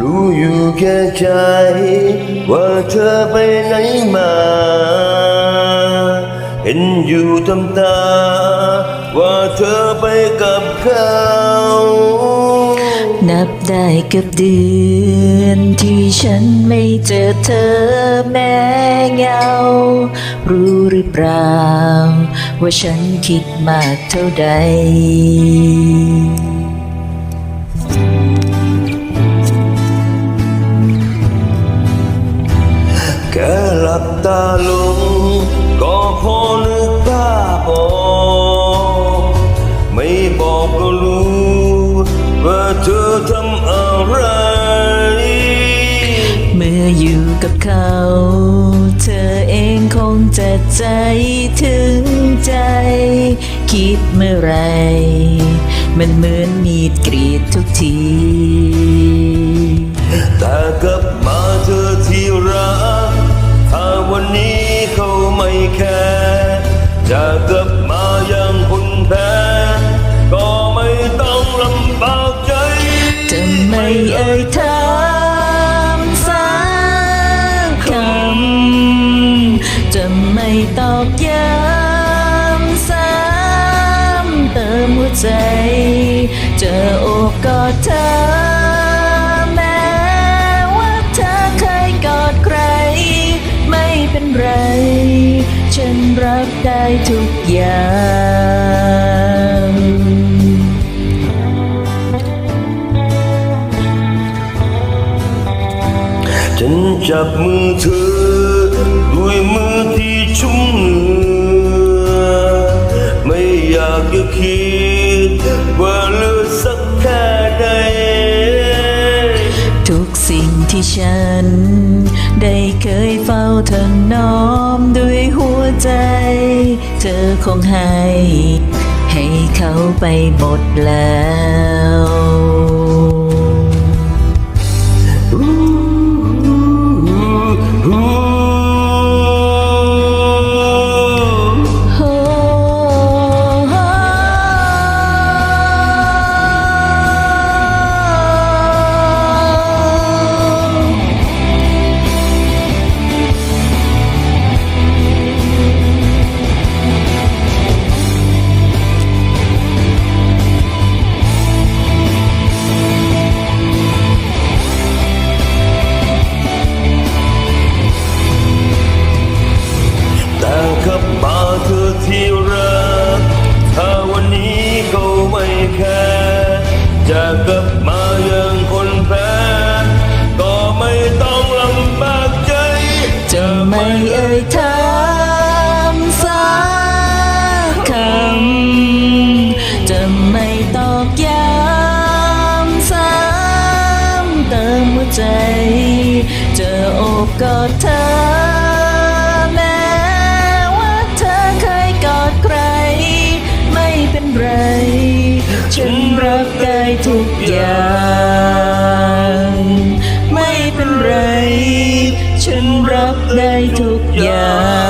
รู้อยู่แค่ใจ ว่าเธอไปไหนมา เห็นอยู่ทำตา ว่าเธอไปกับเขานับได้กับเดือนที่ฉันไม่เจอเธอแม้เงา รู้หรือเปล่า ว่าฉันคิดมากเท่าใด แค่หลับตาลงก็พอนึกภาพออกไม่บอกก็รู้ว่าเธอทำอะไร เมื่ออยู่กับเขา เธอเองคงจะใจถึงใจ คิดเมื่อไร มันเหมือนมีดกรีดทุกที แต่กับ นี้เขาไม่แคร์จะกลับมาอย่างคุณแพ้ก็ไม่ต้องลำบากใจ จะไม่เอ่ยถามสักคำจะไม่ตอกย้ำซ้ำเติมหัวใจจอโอบกอดเธอ ไร ฉันรับได้ทุกอย่างฉันจับมือเธอ ด้วยมือที่ชุ่มเหงื่อไม่อยากจะคิดว่าเลือสัก ที่ฉัน ได้เคยเฝ้าถนอมด้วยหัวใจ เธอคงให้ ให้เขาไปหมดแล้ว จะกลับมาอย่างคนแพ้ก็ไม่ต้องลำบากใจ จะไม่เอ่ยถามสักคำจะไม่ตอกย้ำซ้ำเติมหัวใจ จะโอบกอดเธอแม้ว่าเธอเคยกอดใคร ไม่เป็นไรฉันรับได้ ทุกอย่าง ไม่เป็นไร ฉันรับได้ทุกอย่าง